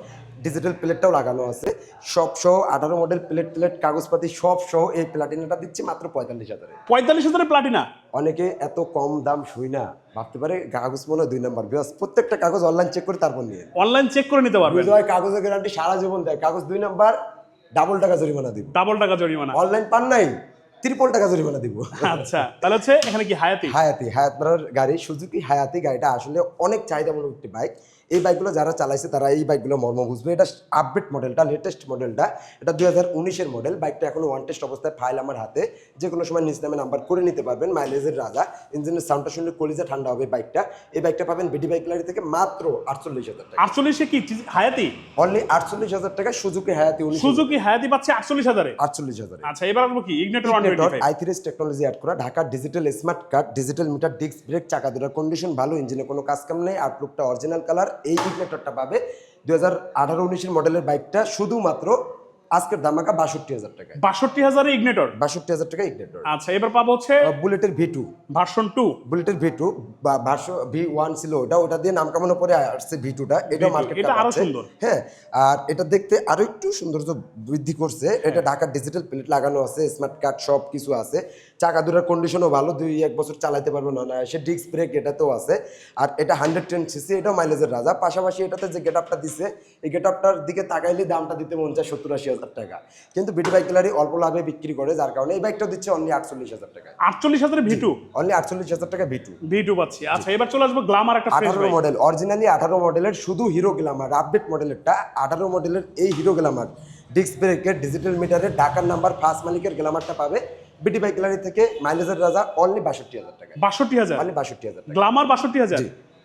[SPEAKER 2] ডিজিটাল প্লেটটাও লাগানো আছে। সব সহ আঠারো মডেল প্লেট প্লেট কাগজপাতি সব সহ এই প্লাটিনাটা দিচ্ছি মাত্র পঁয়তাল্লিশ হাজারে।
[SPEAKER 1] পঁয়তাল্লিশ হাজারে প্লাটিনা
[SPEAKER 2] অনেকে এত কম দাম শুই না ভাবতে পারে কাগজ মনে দুই নম্বর। বিকজ প্রত্যেকটা কাগজ অনলাইন চেক করে তারপর নিয়ে
[SPEAKER 1] অনলাইন চেক করে নিতে পারবে
[SPEAKER 2] বিজয় কাগজের গ্যারান্টি সারা জীবন দেয়। কাগজ দুই নাম্বার ডাবল টাকা জরিমানা দিব।
[SPEAKER 1] ডাবল টাকা জরিমানা।
[SPEAKER 2] অনলাইন পান নাই ত্রিপল টাকা জরিমানা দিব।
[SPEAKER 1] আচ্ছা তাহলে হচ্ছে এখানে কি হায়াতি?
[SPEAKER 2] হায়াতি হায়াত গাড়ি সুজুকি হায়াতি গাড়িটা আসলে অনেক চাহিদামূলক একটি বাইক এই বাইকগুলো যারা চালাইছে তারা এই বাইকগুলো মর্ম বুঝবে। এটা আপডেট মডেলটা লেটেস্ট মডেলটা এটা দুই হাজার উনিশের মডেল বাইকটা এখনও ওয়ান টেস্ট অবস্থায় ফাইল আমার হাতে। যে কোনো সময় নিজ নামে নাম্বার করে নিতে পারবেন মাইলেজের রাজা। ইঞ্জিনের সাউন্ডটা শুনলে কলিজা ঠান্ডা হবে বাইকটা এই বাইকটা পাবেন বিডি বাইক লারি থেকে মাত্র আটচল্লিশ হাজার টাকা।
[SPEAKER 1] আটচল্লিশে কি? হায়াতি?
[SPEAKER 2] অনলি আটচল্লিশ হাজার টাকা সুজুকি হায়াতি
[SPEAKER 1] সুজুকি হায়াতি পাচ্ছে আটচল্লিশ হাজারে?
[SPEAKER 2] আটচল্লিশ হাজার।
[SPEAKER 1] আচ্ছা এবার আসব কি? ইগনেটর ফাইভ
[SPEAKER 2] আইথিরিস টেকনোলজি অ্যাড করা। Dhaka digital smart card digital meter disc brake চাকা দুটার কন্ডিশন ভালো ইঞ্জিনে কোনো কাজ কাম নেই। আউটলুকটা অরিজিনাল কালার এই ইগনেটরটা পাবে। দুই হাজার আঠারো উনিশের মডেলের বাইকটা শুধুমাত্র আজকের দামাকা বাষট্টি হাজার টাকায়।
[SPEAKER 1] বাষট্টি হাজারে ইগনেটর?
[SPEAKER 2] বাষট্টি হাজার টাকা ইগনেটর।
[SPEAKER 1] আচ্ছা এবার পাবো হচ্ছে
[SPEAKER 2] বুলেটের ভি টু।
[SPEAKER 1] Version two.
[SPEAKER 2] বুলেটের ভি টু বা ভার্সো ভি ওয়ান ছিল ওটা ওটা দিয়ে নাম কামানোর পরে আসছে ভি টুটা। এটা মার্কেট
[SPEAKER 1] এটা আরও সুন্দর।
[SPEAKER 2] হ্যাঁ আর এটা দেখতে আরও একটু সৌন্দর্য বৃদ্ধি করছে। এটা ঢাকার ডিজিটাল প্লেট লাগানো আছে স্মার্ট কার্ড সব কিছু আছে। চাকা দুটার কন্ডিশনও ভালো দুই এক বছর চালাতে পারবে না সে ডিস্ক ব্রেক এটাতেও আছে। আর এটা হান্ড্রেড টেন সিসি এটাও মাইলেজের রাজা। পাশাপাশি এটাতে যে গেট আপটা দিছে এই গেট আপটার দিকে তাকাইলে দামটা দিতে মন চায় সত্তর আশি হাজার টাকা। কিন্তু বিটি বাইক গ্যালারি অল্প লাভে বিক্রি করে যার কারণে এই বাইকটা দিচ্ছে অনলি আটচল্লিশ হাজার টাকা
[SPEAKER 1] আটচল্লিশ হাজারে ভিটু
[SPEAKER 2] অনলি আটচল্লিশ হাজার টাকা ভিটু
[SPEAKER 1] ভিটু পাচ্ছি। আচ্ছা এবার চলে আসব গ্লামার একটা
[SPEAKER 2] আঠারো মডেল অরিজিনালি আঠারো মডেলের শুধু হিরো গ্লামার আপডেট মডেলেরটা আঠারো মডেলের এই হিরো গ্লামার ডিস্ক ব্রেকের ডিজিটাল মিটারের ঢাকার নাম্বার ফার্স্ট মালিকের গ্লামারটা পাবে। বিটি বাইক গ্যালারি থেকে মাইলেজের রাজা অনলি বাষট্টি হাজার টাকা
[SPEAKER 1] বাষট্টি হাজার?
[SPEAKER 2] অনলি বাষট্টি হাজার টাকা
[SPEAKER 1] গ্লামার বাষট্টি হাজার?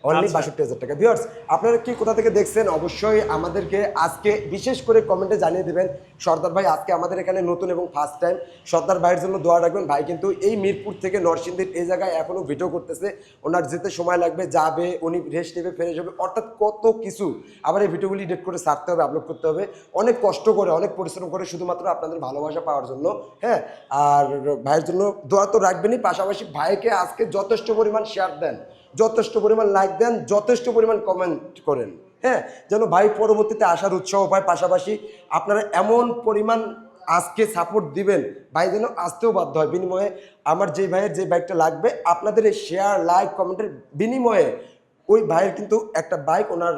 [SPEAKER 2] অনলি
[SPEAKER 1] আচ্ছা।
[SPEAKER 2] বাষট্টি হাজার টাকা। ভিউয়ার্স আপনারা কি কোথা থেকে দেখছেন? অবশ্যই আমাদেরকে আজকে বিশেষ করে কমেন্টে জানিয়ে দেবেন। সর্দার ভাই আজকে আমাদের এখানে নতুন এবং ফার্স্ট টাইম সর্দার ভাইয়ের জন্য দোয়া রাখবেন। ভাই কিন্তু এই মিরপুর থেকে নরসিংদীর এই জায়গায় এখনও ভিডিও করতেছে। ওনার যেতে সময় লাগবে যাবে উনি রেস্ট নেবে ফ্রেশ হবে। অর্থাৎ কত কিছু আবার এই ভিডিওগুলি এডিট করে ছাড়তে হবে আপলোড করতে হবে। অনেক কষ্ট করে অনেক পরিশ্রম করে শুধুমাত্র আপনাদের ভালোবাসা পাওয়ার জন্য হ্যাঁ? আর ভাইয়ের জন্য দোয়া তো রাখবেনই। পাশাপাশি ভাইকে আজকে যথেষ্ট পরিমাণ শেয়ার দেন। যথেষ্ট পরিমাণ লাইক দেন, যথেষ্ট পরিমাণ কমেন্ট করেন। হ্যাঁ যেন ভাই পরবর্তীতে আসার উৎসাহ পায়। পাশাপাশি আপনারা এমন পরিমাণ আজকে সাপোর্ট দিবেন, ভাই যেন আসতেও বাধ্য হয়। বিনিময়ে আমার যে ভাইয়ের যে বাইকটা লাগবে, আপনাদের এই শেয়ার লাইক কমেন্টের বিনিময়ে ওই ভাইয়ের কিন্তু একটা বাইক ওনার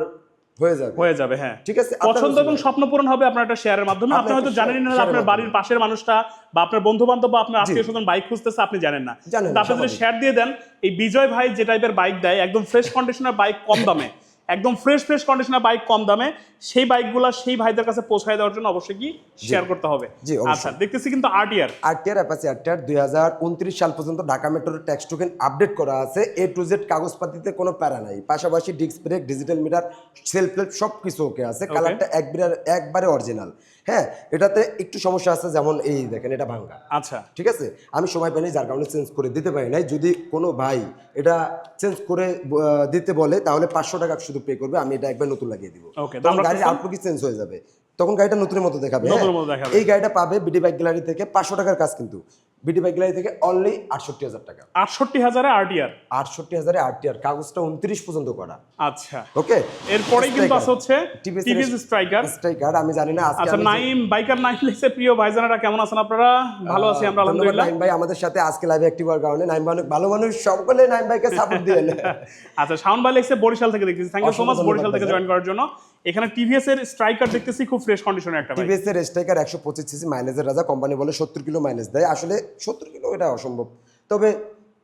[SPEAKER 2] হয়ে যাবে।
[SPEAKER 1] হয়ে যাবে হ্যাঁ।
[SPEAKER 2] ঠিক আছে
[SPEAKER 1] পছন্দ এবং স্বপ্ন পূরণ হবে আপনার একটা শেয়ারের মাধ্যমে। আপনি হয়তো জানেন না আপনার বাড়ির পাশের মানুষটা বা আপনার বন্ধু বান্ধব বা আপনার আত্মীয় স্বজন বাইক খুঁজতেছে আপনি জানেন না। আপনি যদি শেয়ার দিয়ে দেন এই বিজয় ভাই যে টাইপের বাইক দেয় একদম ফ্রেশ কন্ডিশনের বাইক কম দামে। একদম ফ্রেশ ফ্রেশ কন্ডিশনের বাইক কম দামে। সেই বাইকগুলো সেই ভাইদের কাছে পৌঁছায় দেওয়ার জন্য অবশ্যই কি শেয়ার করতে হবে। আচ্ছা দেখতেছি কিন্তু আরটিআর
[SPEAKER 2] আরটিআর অ্যাপাচি আরটিআর দুই হাজার উনত্রিশ সাল পর্যন্ত ঢাকা মেট্রোর ট্যাক্স টোকেন আপডেট করা আছে। এ টু জেড কাগজপাতিতে কোনো প্যারা নাই। পাশাপাশি disc brake digital meter self help সব কিছু ওকে আছে কালারটা একবারে একবারে অরিজিনাল হ্যাঁ এটাতে একটু সমস্যা আছে যেমন এই দেখেন এটা ভাঙ্গা
[SPEAKER 1] আচ্ছা
[SPEAKER 2] ঠিক আছে আমি সময় পাইনি যার কারণে চেঞ্জ করে দিতে পারি নাই যদি কোনো ভাই এটা চেঞ্জ করে দিতে বলে তাহলে পাঁচশো টাকা শুধু পে করবে আমি এটা একবার নতুন লাগিয়ে দিবো তখন গাড়ির? আউটলুকই চেঞ্জ হয়ে যাবে তখন গাড়িটা নতুনের মতো দেখাবে হ্যাঁ?
[SPEAKER 1] নতুনের মতো দেখাবে।
[SPEAKER 2] এই গাড়িটা পাবে বিডি বাইক গ্যালারি থেকে পাঁচশো টাকার কাজ কিন্তু বিডি বাইক গ্যালারি থেকে অনলি আটষট্টি হাজার টাকা।
[SPEAKER 1] আটষট্টি হাজারে আরটিআর
[SPEAKER 2] আটষট্টি হাজারে আরটিআর কাগজটা উনত্রিশ পর্যন্ত করা।
[SPEAKER 1] আচ্ছা।
[SPEAKER 2] ওকে
[SPEAKER 1] এরপরেই কিন্তু আছে হচ্ছে টিভিএস স্ট্রাইকার
[SPEAKER 2] স্ট্রাইকার আমি জানি না
[SPEAKER 1] আচ্ছা নাইম বাইকার নাইম লিখছে প্রিয় ভাইজানারা কেমন আছেন আপনারা? ভালো আছি আমরা আলহামদুলিল্লাহ।
[SPEAKER 2] নাইম ভাই আমাদের সাথে আজকে লাইভে অ্যাক্টিভ হওয়ার কারণে। নাইম ভাই অনেক ভালো মানুষ সকলে নাইম ভাইকে সাপোর্ট দিয়েন।
[SPEAKER 1] আচ্ছা শাওন ভাই লিখছে বরিশাল থেকে দেখতেছি। Thank you so much Barishal থেকে জয়েন করার জন্য। এখানে টিভিএস এর স্ট্রাইকার দেখতেছি খুব ফ্রেশ কন্ডিশনের একটা
[SPEAKER 2] টিভিএস এর স্ট্রাইকার একশো পঁচিশ সিসি মাইলেজের রাজা। কোম্পানি বলে সত্তর কিলো মাইলেজ দেয়। আসলে সত্তর কিলো এটা অসম্ভব। তবে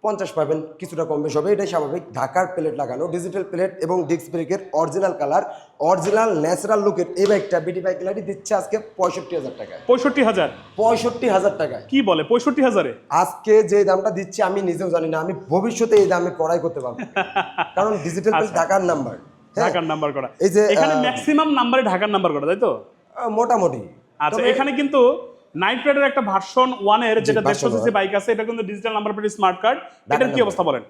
[SPEAKER 2] পঞ্চাশ পাবেন কিছুটা কম বেশ হবে। এটাই স্বাভাবিক। ঢাকার প্লেট লাগানো ডিজিটাল প্লেট এবং ডিস্ক ব্রেকের অরিজিনাল কালার অরিজিনাল ন্যাচারাল লুকের এই বাইকটা বিডি বাইক লাইটি দিচ্ছে আজকে পঁয়ষট্টি হাজার টাকায়।
[SPEAKER 1] পঁয়ষট্টি হাজার?
[SPEAKER 2] পঁয়ষট্টি হাজার টাকায়।
[SPEAKER 1] কি বলে? পঁয়ষট্টি হাজারে?
[SPEAKER 2] আজকে যে দামটা দিচ্ছে আমি নিজেও জানি না। আমি ভবিষ্যতে এই দামে করাই করতে পারব। কারণ ডিজিটাল প্লেট ঢাকার নাম্বার
[SPEAKER 1] ঢাকার নাম্বার করা।
[SPEAKER 2] এই যে,
[SPEAKER 1] এখানে ম্যাক্সিমাম নাম্বারে ঢাকার নাম্বার করা তাই তো?
[SPEAKER 2] মোটামুটি।
[SPEAKER 1] আচ্ছা এখানে কিন্তু নাইট রাইডার একটা ভার্সন ওয়ানের যেটা দেড়শো সিসি বাইক আছে এটা কিন্তু digital number plate smart card এটার কি অবস্থা বলেন?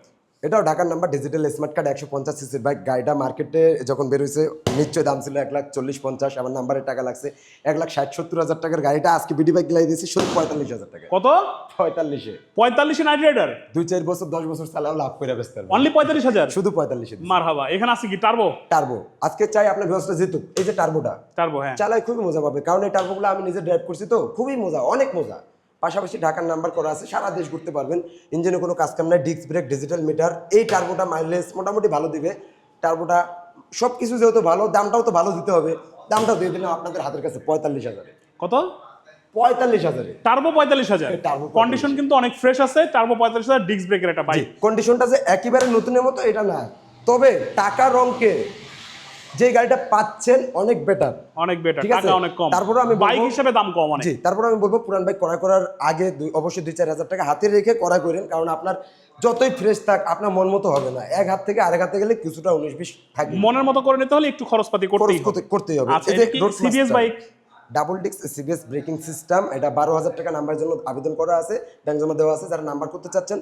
[SPEAKER 2] এটাও ঢাকার নাম্বার ডিজিটাল স্মার্ট কার্ড একশো পঞ্চাশ সিসির বাইক গাড়িটা মার্কেটে যখন বেরোয়েছে নিশ্চয় দাম ছিল এক লাখ চল্লিশ পঞ্চাশ আমার নাম্বারের টাকা লাগছে। এক লাখ ষাট সত্তর হাজার টাকার গাড়িটা আজকে বিডি বাইক লাগিয়ে দিয়েছি শুধু পঁয়তাল্লিশ হাজার টাকা।
[SPEAKER 1] কত?
[SPEAKER 2] পঁয়তাল্লিশে।
[SPEAKER 1] পঁয়তাল্লিশে নাইট রাইডার
[SPEAKER 2] দুই চার বছর দশ বছর চালাও লাভ করে পারব
[SPEAKER 1] অনলি পঁয়তাল্লিশ হাজার?
[SPEAKER 2] শুধু পঁয়তাল্লিশে
[SPEAKER 1] মার হাবা এখানে আছে কি টার্বো
[SPEAKER 2] টার্বো আজকে চাই আপনার ব্যবস্থা জিতুক এই যে টার্বোটা
[SPEAKER 1] টার্বো হ্যাঁ।
[SPEAKER 2] চালায় খুবই মজা পাবে কারণ এই টার্বোগুলো আমি নিজে ড্রাইভ করছি তো খুবই মজা অনেক মজা। পাশাপাশি ঢাকার নাম্বার করা আছে সারা দেশ ঘুরতে পারবেন। ইঞ্জিনে কোনো কাজ কাম নাই ডিস্ক ব্রেক ডিজিটাল মিটার এই টার্বোটা মাইলেজ মোটামুটি ভালো দিবে। টার্বোটা সব কিছু যেহেতু ভালো দামটাও তো ভালো দিতে হবে। দামটাও দিয়ে দিলাম আপনাদের হাতের কাছে পঁয়তাল্লিশ হাজারে।
[SPEAKER 1] কত?
[SPEAKER 2] পঁয়তাল্লিশ হাজারে।
[SPEAKER 1] টার্বো পঁয়তাল্লিশ হাজার। কন্ডিশন কিন্তু অনেক ফ্রেশ আছে টার্বো পঁয়তাল্লিশ হাজার ডিস্ক ব্রেকের একটা বাইক।
[SPEAKER 2] কন্ডিশনটা যে একেবারে নতুনের মতো এটা না। তবে টাকা রঙকে যে গাড়িটা পাচ্ছেন অনেক বেটার
[SPEAKER 1] অনেক বেটার
[SPEAKER 2] ঠিক আছে।
[SPEAKER 1] টাকা অনেক কম।
[SPEAKER 2] আমি
[SPEAKER 1] বাইক হিসেবে দাম কম অনেক।
[SPEAKER 2] জি তারপর আমি বলব পুরান বাইক করা করার আগে দুই- অবশ্যই দুই চার হাজার টাকা হাতে রেখে করা করেন কারণ আপনার যতই ফ্রেশ থাক আপনার মন মতো হবে না। এক হাত থেকে আরেক হাতে গেলে কিছুটা উনিশ বিশ থাকবে।
[SPEAKER 1] মনের মতো করে নিতে হলে একটু খরচপাতি করতেই হবে। CBS bike
[SPEAKER 2] double disc CBS braking system এটা বারো হাজার টাকা নাম্বারের জন্য আবেদন করা আছে। ব্যাংক জমা দেওয়া আছে যারা নাম্বার করতে চাচ্ছেন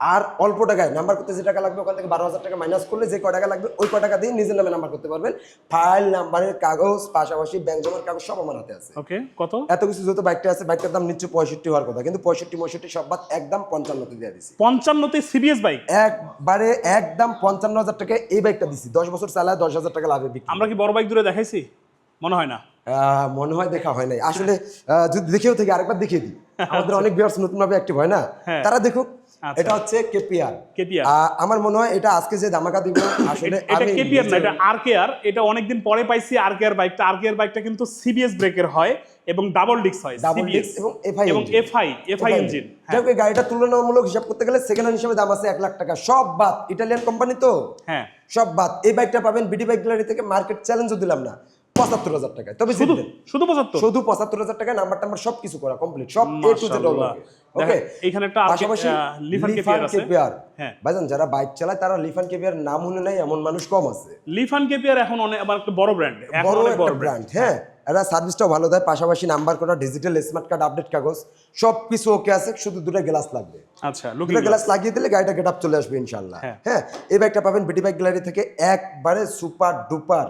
[SPEAKER 2] আর অল্প টাকায় নাম্বার করতে যে টাকা লাগবে ওখান থেকে বারো হাজার টাকা মাইনাস করলে যে ক টাকা লাগবে ওই ক টাকা দিয়ে নিজের নামে নাম্বার করতে পারবেন। ফাইল নাম্বারের কাগজ পাশাপাশি ব্যাংক জমার কাগজ সব আমার হাতে আছে।
[SPEAKER 1] ওকে কত?
[SPEAKER 2] এত কিছু যেহেতু বাইকটা আছে বাইকটার দাম নিশ্চয় পঁয়ষট্টি হওয়ার কথা কিন্তু পঁয়ষট্টি পঁয়ষট্টি সব বাদ একদম পঞ্চান্নতে দিয়ে দিছি।
[SPEAKER 1] পঞ্চান্নতে সিবিএস বাইক
[SPEAKER 2] একবারে একদম পঞ্চান্ন হাজার টাকায় এই বাইকটা দিছি। দশ বছর চালায় দশ হাজার টাকা লাভে বিক্রি।
[SPEAKER 1] আমরা কি বড় বাইক দূরে দেখাইছি? মনে হয় না।
[SPEAKER 2] মনে হয় দেখা হয় নাই। আসলে যদি দেখেও থেকে আরেকবার দেখিয়ে দিই। আমাদের অনেক ভিউয়ার্স নতুন ভাবে অ্যাক্টিভ হয় না?
[SPEAKER 1] হ্যাঁ।
[SPEAKER 2] তারা দেখুক। এটা হচ্ছে কেপিআর
[SPEAKER 1] কেপিআর
[SPEAKER 2] আমার মনে হয় এটা আজকে যে ধামাকা দিব আসলে
[SPEAKER 1] এটা কেপিআর না এটা আরকেআর এটা অনেকদিন পরে পাইছি আরকেআর বাইকটা আরকেআর বাইকটা কিন্তু সিবিএস ব্রেকের হয় এবং ডাবল ডিক্স হয়
[SPEAKER 2] ডাবল ডিস্ক এবং এফআই
[SPEAKER 1] এবং এফআই এফআই ইঞ্জিন
[SPEAKER 2] যাক এই গাড়িটা তুলনামূলক হিসাব করতে গেলে সেকেন্ড হ্যান্ড হিসেবে দাম আছে এক লাখ টাকা। সব বাদ। ইটালিয়ান কোম্পানি তো?
[SPEAKER 1] হ্যাঁ।
[SPEAKER 2] সব বাদ। এই বাইকটা পাবেন বিডি বাইক গ্যালারি থেকে। মার্কেট চ্যালেঞ্জও দিলাম না। পঁচাত্তর হাজার টাকা তবে
[SPEAKER 1] শুধু শুধু পঁচাত্তর?
[SPEAKER 2] শুধু পঁচাত্তর হাজার টাকা নাম্বার টাম্বার সব কিছু করা কমপ্লিট সব এ টু জেড ওকে
[SPEAKER 1] এইখানে একটা
[SPEAKER 2] পাশাপাশি
[SPEAKER 1] লিফান হ্যাঁ।
[SPEAKER 2] ভাইজান যারা বাইক চালায় তারা লিফান কেপিআর নাম শুনে নাই এমন মানুষ কম আছে।
[SPEAKER 1] লিফান কেপিআর এখন অনেক আবার একটা বড় ব্র্যান্ড
[SPEAKER 2] বড় একটা
[SPEAKER 1] ব্র্যান্ড
[SPEAKER 2] হ্যাঁ। এরা সার্ভিসটাও ভালো দেয় পাশাপাশি নাম্বার করা ডিজিটাল স্মার্ট কার্ড আপডেট কাগজ সব কিছু ওকে আছে শুধু দুটো গ্লাস লাগবে।
[SPEAKER 1] আচ্ছা
[SPEAKER 2] দুটো গ্লাস লাগিয়ে দিলে গাড়িটা গেট আপ চলে আসবে ইনশাল্লাহ
[SPEAKER 1] হ্যাঁ।
[SPEAKER 2] হ্যাঁ এই বাইকটা পাবেন বিডি বাইক গ্যালারি থেকে একবারে সুপার ডুপার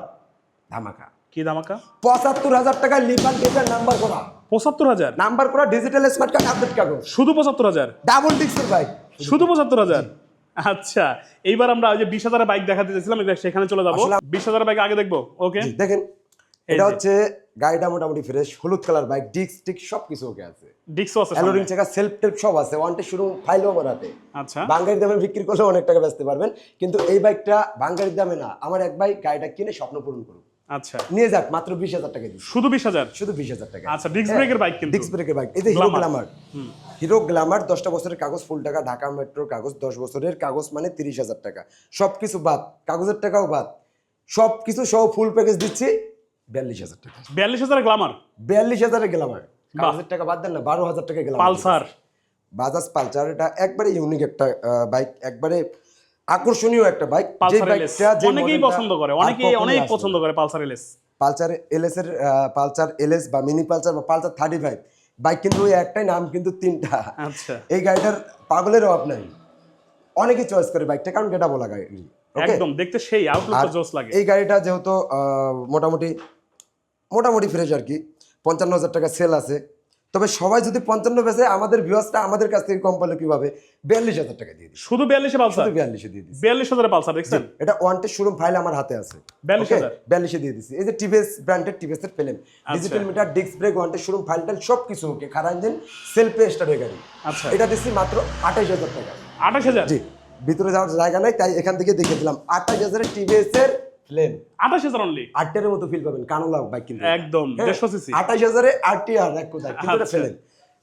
[SPEAKER 2] ধামাকা।
[SPEAKER 1] কি দামাকা
[SPEAKER 2] পঁচাত্তর হাজার টাকায় লিফান কেপিআর নাম্বার করা।
[SPEAKER 1] পঁচাত্তর হাজার?
[SPEAKER 2] নাম্বার করা ডিজিটাল স্মার্ট কার্ড আপডেট কাগজ।
[SPEAKER 1] শুধু পঁচাত্তর হাজার?
[SPEAKER 2] ডাবল ডিস্কের বাইক
[SPEAKER 1] শুধু পঁচাত্তর হাজার? আচ্ছা এইবার আমরা ওই যে বিশ হাজারের বাইক দেখাতে চাইছিলাম সেখানে চলে যাব। বিশ হাজারের বাইক আগে দেখব ওকে
[SPEAKER 2] দেখেন এটা হচ্ছে গাড়িটা মোটামুটি ফ্রেশ হলুদ কালার বাইক ডিস্ক টিক সব কিছু ওকে আছে।
[SPEAKER 1] ডিক্সও আছে।
[SPEAKER 2] অ্যালোরিং চেকা সেলফ টেলফ সব আছে ওয়ান্টে শুরু ফাইলও আমার হাতে।
[SPEAKER 1] আচ্ছা।
[SPEAKER 2] বাঙ্গারির দামে বিক্রি করলে অনেক টাকা বেচতে পারবেন কিন্তু এই বাইকটা বাঙ্গারির দামে না আমার এক ভাই গাড়িটা কিনে স্বপ্ন পূরণ করুন
[SPEAKER 1] আচ্ছা।
[SPEAKER 2] নিয়ে যাক মাত্র বিশ হাজার টাকা দিচ্ছি।
[SPEAKER 1] শুধু বিশ হাজার?
[SPEAKER 2] শুধু বিশ হাজার টাকা।
[SPEAKER 1] আচ্ছা ডিক্স ব্রেকের বাইক কিন্তু।
[SPEAKER 2] ডিস্ক ব্রেকের বাইক এই যে হিরো। গ্ল্যামার হিরো গ্ল্যামার দশটা বছরের কাগজ ফুল টাকা ঢাকা মেট্রোর কাগজ দশ বছরের কাগজ মানে তিরিশ হাজার টাকা। সব কিছু বাদ কাগজের টাকাও বাদ। সব কিছু সহ ফুল প্যাকেজ দিচ্ছি বিয়াল্লিশ হাজার টাকা।
[SPEAKER 1] বিয়াল্লিশ হাজার গ্লামার
[SPEAKER 2] বিয়াল্লিশ হাজারে গ্ল্যামার কাগজের টাকা বাদ দেন না বারো হাজার টাকা গ্ল্যামার
[SPEAKER 1] পালসার।
[SPEAKER 2] বাজাজ পালসার এটা একবারে ইউনিক একটা বাইক একবারে আকর্ষণীয় একটা বাইক যে
[SPEAKER 1] এলএস
[SPEAKER 2] বাইকটা
[SPEAKER 1] অনেকেই পছন্দ করে অনেকেই অনেক পছন্দ করে পালসার এলএস
[SPEAKER 2] পালসার এলএস এর পালসার এলএস বা মিনি পালসার বা পালসার থার্টি ফাইভ বাইক কিন্তু ওই একটাই নাম কিন্তু তিনটা।
[SPEAKER 1] আচ্ছা।
[SPEAKER 2] এই গাড়িটার পাগলের অভাব নাই। অনেকেই চয়েস করে বাইকটা কারণ এটা বলা গাড়ি
[SPEAKER 1] একদম দেখতে সেই আউটলুক তো জোস লাগে।
[SPEAKER 2] এই গাড়িটা যেহেতু মোটামুটি মোটামুটি ফ্রেশ আর কি। পঞ্চান্ন হাজার টাকা সেল আছে। তবে সবাই যদি পঞ্চান্ন বেচে আমাদের ভিউয়ার্সটা আমাদের কাছ থেকে কম পালে কীভাবে? বিয়াল্লিশ হাজার টাকা দিয়ে দিই
[SPEAKER 1] শুধু বিয়াল্লিশে পালসার?
[SPEAKER 2] শুধু বিয়াল্লিশে দিয়ে দিচ্ছি
[SPEAKER 1] বিয়াল্লিশ হাজারের পালসার দেখছেন?
[SPEAKER 2] এটা ওয়ান্টে শোরুম ফাইল আমার হাতে আছে।
[SPEAKER 1] 42,000
[SPEAKER 2] বিয়াল্লিশে দিয়ে দিচ্ছি এই যে টিভিএস ব্র্যান্ডের টিভিএস এর film. Digital meter disc brake ওয়ান্টে showroom file টাইল সব কিছু ওকে খারাপ ইঞ্জিন সেলফে স্টার্টের গাড়ি
[SPEAKER 1] আচ্ছা।
[SPEAKER 2] এটা দিচ্ছি মাত্র আঠাইশ হাজার টাকা।
[SPEAKER 1] আঠাশ হাজার?
[SPEAKER 2] জি ভিতরে যাওয়ার জায়গা নাই তাই এখান থেকে দেখে দিলাম। আঠাশ হাজারের টিভিএস এর ফ্লেম
[SPEAKER 1] আঠাশ হাজার অনলি
[SPEAKER 2] আটের মতো ফিল পাবেন কানোলা বাইক কিন্তু।
[SPEAKER 1] একদম দেড়শো সিসি
[SPEAKER 2] আঠাশ হাজারে আরটিআর এক কোথায়? কিন্তু এটা
[SPEAKER 1] আচ্ছা।
[SPEAKER 2] ফেলেন।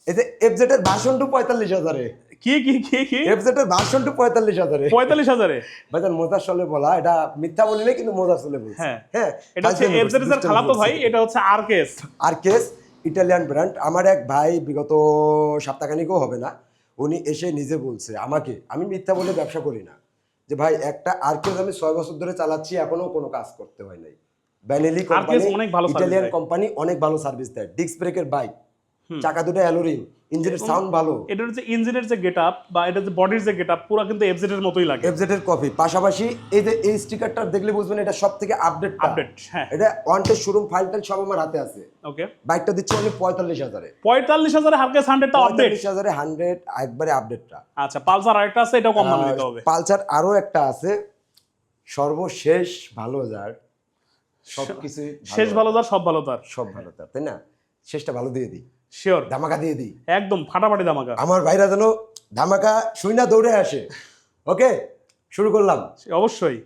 [SPEAKER 2] যে এফজেড এর টু পঁয়তাল্লিশ হাজারে।
[SPEAKER 1] কি কি কি কি?
[SPEAKER 2] এফজেড এর টু পঁয়তাল্লিশ হাজারে।
[SPEAKER 1] পঁয়তাল্লিশ হাজারে।
[SPEAKER 2] ভাইজান মোজার চলে বলা এটা মিথ্যা বলিলে কিন্তু মোজার চলে বলছে।
[SPEAKER 1] হ্যাঁ।
[SPEAKER 2] হ্যাঁ
[SPEAKER 1] এটা হচ্ছে এফজেড এর খালাতো ভাই। এটা হচ্ছে আর কেস
[SPEAKER 2] আর কেস ইটালিয়ান ব্র্যান্ড আমার এক ভাই বিগত সপ্তাহখানিকও হবে না উনি এসে নিজে বলছে আমাকে আমি মিথ্যা বলে ব্যবসা করি না। যে ভাই একটা আর কেস আমি ছয় বছর ধরে চালাচ্ছি এখনও কোনো কাজ করতে হয় নাই। ব্যানেলি কোম্পানি ইটালিয়ান কোম্পানি অনেক ভালো সার্ভিস দেয়। ডিস্ক ব্রেকের বাইক চাকা দুটো অ্যালোরিং ইঞ্জিনের সাউন্ড ভালো।
[SPEAKER 1] এটা হচ্ছে ইঞ্জিনের যে গেট আপ বা এটা যে বডির যে গেট আপ পুরো কিন্তু এফজেড এর মতোই লাগে।
[SPEAKER 2] এফজেড এর কপি পাশাপাশি এই যে এই স্টিকারটা দেখলে বুঝবেন এটা সব থেকে আপডেট
[SPEAKER 1] আপডেট হ্যাঁ।
[SPEAKER 2] এটা ওয়ান্টেড শোরুম ফাইল টাইল সব আমার হাতে আছে।
[SPEAKER 1] ওকে
[SPEAKER 2] বাইকটা দিচ্ছে অনলি পঁয়তাল্লিশ হাজারে।
[SPEAKER 1] পঁয়তাল্লিশ হাজারে হারকেস হান্ড্রেডটা আপডেট
[SPEAKER 2] পঁয়তাল্লিশ হাজারে হান্ড্রেড একবারে আপডেটটা
[SPEAKER 1] আচ্ছা পালসার আরেকটা আছে এটাও কম দামে দিতে হবে।
[SPEAKER 2] পালসার আরও একটা আছে। সর্বশেষ ভালো যার সবকিছু
[SPEAKER 1] শেষ ভালো। তার সব ভালো তার
[SPEAKER 2] সব ভালো তার তাই না? শেষটা ভালো দিয়ে দিই।
[SPEAKER 1] শিওর
[SPEAKER 2] ধামাকা দিয়ে দিই।
[SPEAKER 1] একদম ফাটাফাটি ধামাকা।
[SPEAKER 2] আমার ভাইরা যেন ধামাকা শুই না দৌড়ে আসে। ওকে শুরু করলাম।
[SPEAKER 1] অবশ্যই।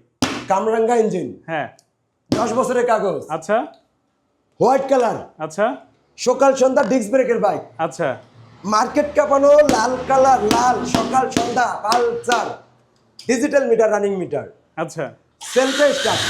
[SPEAKER 2] কামরাঙ্গা ইঞ্জিন
[SPEAKER 1] হ্যাঁ।
[SPEAKER 2] দশ বছরের কাগজ।
[SPEAKER 1] আচ্ছা।
[SPEAKER 2] হোয়াইট কালার
[SPEAKER 1] আচ্ছা।
[SPEAKER 2] সকাল সন্ধ্যা ডিস্ক ব্রেকের বাইক
[SPEAKER 1] আচ্ছা।
[SPEAKER 2] মার্কেট কাঁপানো লাল কালার লাল সকাল সন্ধ্যা Pulsar. Digital meter running meter
[SPEAKER 1] আচ্ছা।
[SPEAKER 2] সেলফে স্টার্ট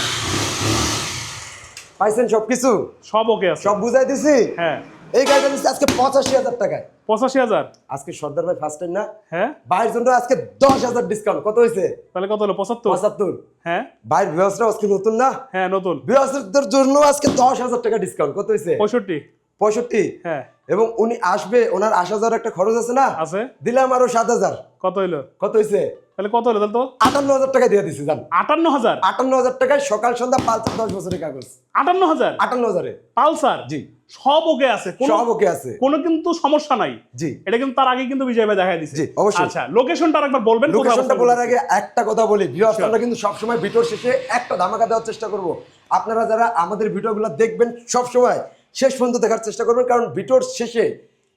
[SPEAKER 2] পাইছেন সব কিছু
[SPEAKER 1] সব ওকে আছে।
[SPEAKER 2] সব বুঝাই দিছি?
[SPEAKER 1] হ্যাঁ।
[SPEAKER 2] এই গাড়িটা দিচ্ছি আজকে পঁচাশি হাজার টাকায়।
[SPEAKER 1] পঁচাশি হাজার?
[SPEAKER 2] আজকে সর্দার ভাই ফার্স্ট টাইম না?
[SPEAKER 1] হ্যাঁ।
[SPEAKER 2] ভাইয়ের জন্য আজকে দশ হাজার ডিসকাউন্ট কত হয়েছে?
[SPEAKER 1] তাহলে কত হলো? পঁচাত্তর?
[SPEAKER 2] পঁচাত্তর।
[SPEAKER 1] হ্যাঁ।
[SPEAKER 2] ভাইয়ের ব্যবস্থা আজকে নতুন না?
[SPEAKER 1] হ্যাঁ নতুন।
[SPEAKER 2] ব্যবস্থার জন্য আজকে দশ হাজার টাকা ডিসকাউন্ট কত হয়েছে?
[SPEAKER 1] পঁয়ষট্টি।
[SPEAKER 2] পঁয়ষট্টি?
[SPEAKER 1] হ্যাঁ।
[SPEAKER 2] এবং উনি আসবে ওনার আসা যাওয়ার একটা খরচ আছে না?
[SPEAKER 1] আছে।
[SPEAKER 2] দিলাম আরও সাত হাজার।
[SPEAKER 1] কত হইল?
[SPEAKER 2] কত হয়েছে?
[SPEAKER 1] তাহলে কত হলো তাহলে তো?
[SPEAKER 2] আটান্ন হাজার টাকা দিয়ে দিছি জান।
[SPEAKER 1] আটান্ন হাজার?
[SPEAKER 2] আটান্ন হাজার টাকায় সকাল সন্ধ্যা পালসার দশ বছরের কাগজ।
[SPEAKER 1] আটান্ন হাজার?
[SPEAKER 2] আটান্ন হাজারে।
[SPEAKER 1] পালসার?
[SPEAKER 2] জি।
[SPEAKER 1] সব ওকে আছে।
[SPEAKER 2] সব ওকে আছে।
[SPEAKER 1] কোনো কিন্তু সমস্যা নাই।
[SPEAKER 2] জি।
[SPEAKER 1] এটা কিন্তু তার আগে কিন্তু বিজয় ভাই দেখা দিচ্ছে
[SPEAKER 2] জি, অবশ্যই।
[SPEAKER 1] আচ্ছা লোকেশনটা আরেকবার বলবেন
[SPEAKER 2] লোকেশনটা বলার আগে একটা কথা বলি। ভিউয়ার্স আমরা কিন্তু সবসময় ভিডিওর শেষে একটা ধামাকা দেওয়ার চেষ্টা করব। আপনারা যারা আমাদের ভিডিওগুলো দেখবেন সব সময় শেষ পর্যন্ত দেখার চেষ্টা করবেন কারণ ভিডিওর শেষে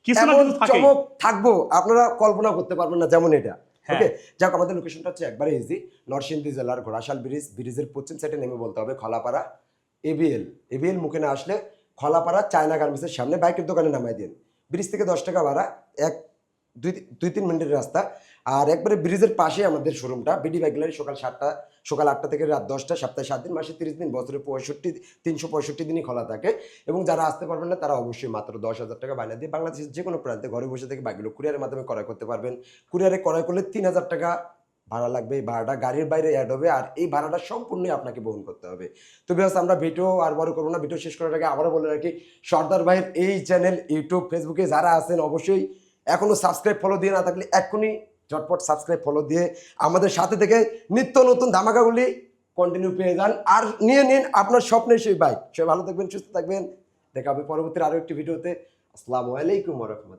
[SPEAKER 1] কিছু না কিছু
[SPEAKER 2] চমক থাকব আপনারা কল্পনা করতে পারবেন না যেমন এটা।
[SPEAKER 1] হ্যাঁ।
[SPEAKER 2] ওকে যাক আমাদের লোকেশনটা হচ্ছে একবারে ইজি নরসিংদী জেলার ঘোড়াশাল ব্রিজ ব্রিজের পশ্চিম সাইডে নেমে বলতে হবে খলাপাড়া এবিএল এবিএল মুখে না আসলে খলাপাড়া চায়না গার্মেন্টসের সামনে বাইকের দোকানে নামাই দিন। ব্রিজ থেকে দশ টাকা ভাড়া, এক, দুই দুই, তিন মিনিটের রাস্তা। আর একবারে ব্রিজের পাশে আমাদের শোরুমটা, বিডি বাইক গ্যালারি সকাল সাতটা, সকাল আটটা থেকে রাত দশটা, সপ্তাহে সাত দিন, মাসে তিরিশ দিন, বছরে পঁয়ষট্টি, তিনশো পঁয়ষট্টি দিনই খোলা থাকে। এবং যারা আসতে পারবেন না, তারা অবশ্যই মাত্র দশ হাজার টাকা বানিয়ে দিয়ে বাংলাদেশের যে কোনো প্রান্তে ঘরে বসে থেকে বাইকগুলো কুরিয়ারের মাধ্যমে ক্রয় করতে পারবেন। কুরিয়ারে ক্রয় করলে তিন হাজার টাকা ভাড়া লাগবে, এই ভাড়াটা গাড়ির বাইরে অ্যাড হবে আর এই ভাড়াটা সম্পূর্ণই আপনাকে বহন করতে হবে। তো বেশ আমরা ভিডিও আর বড় করব না ভিডিও শেষ করার আগে আবারও বলে রাখি, সর্দার ভাইয়ের এই চ্যানেল ইউটিউব ফেসবুকে যারা আছেন অবশ্যই এখনও সাবস্ক্রাইব ফলো দিয়ে না থাকলে এক্ষুনি ঝটপট সাবস্ক্রাইব ফলো দিয়ে আমাদের সাথে থেকে নিত্য নতুন ধামাকাগুলি কন্টিনিউ পেয়ে যান। আর নিয়ে নিন আপনার স্বপ্নের সেই বাইক সবাই ভালো থাকবেন, সুস্থ থাকবেন। দেখা হবে পরবর্তী আরও একটি ভিডিওতে আসসালামু আলাইকুম রহমতুল্লাহ।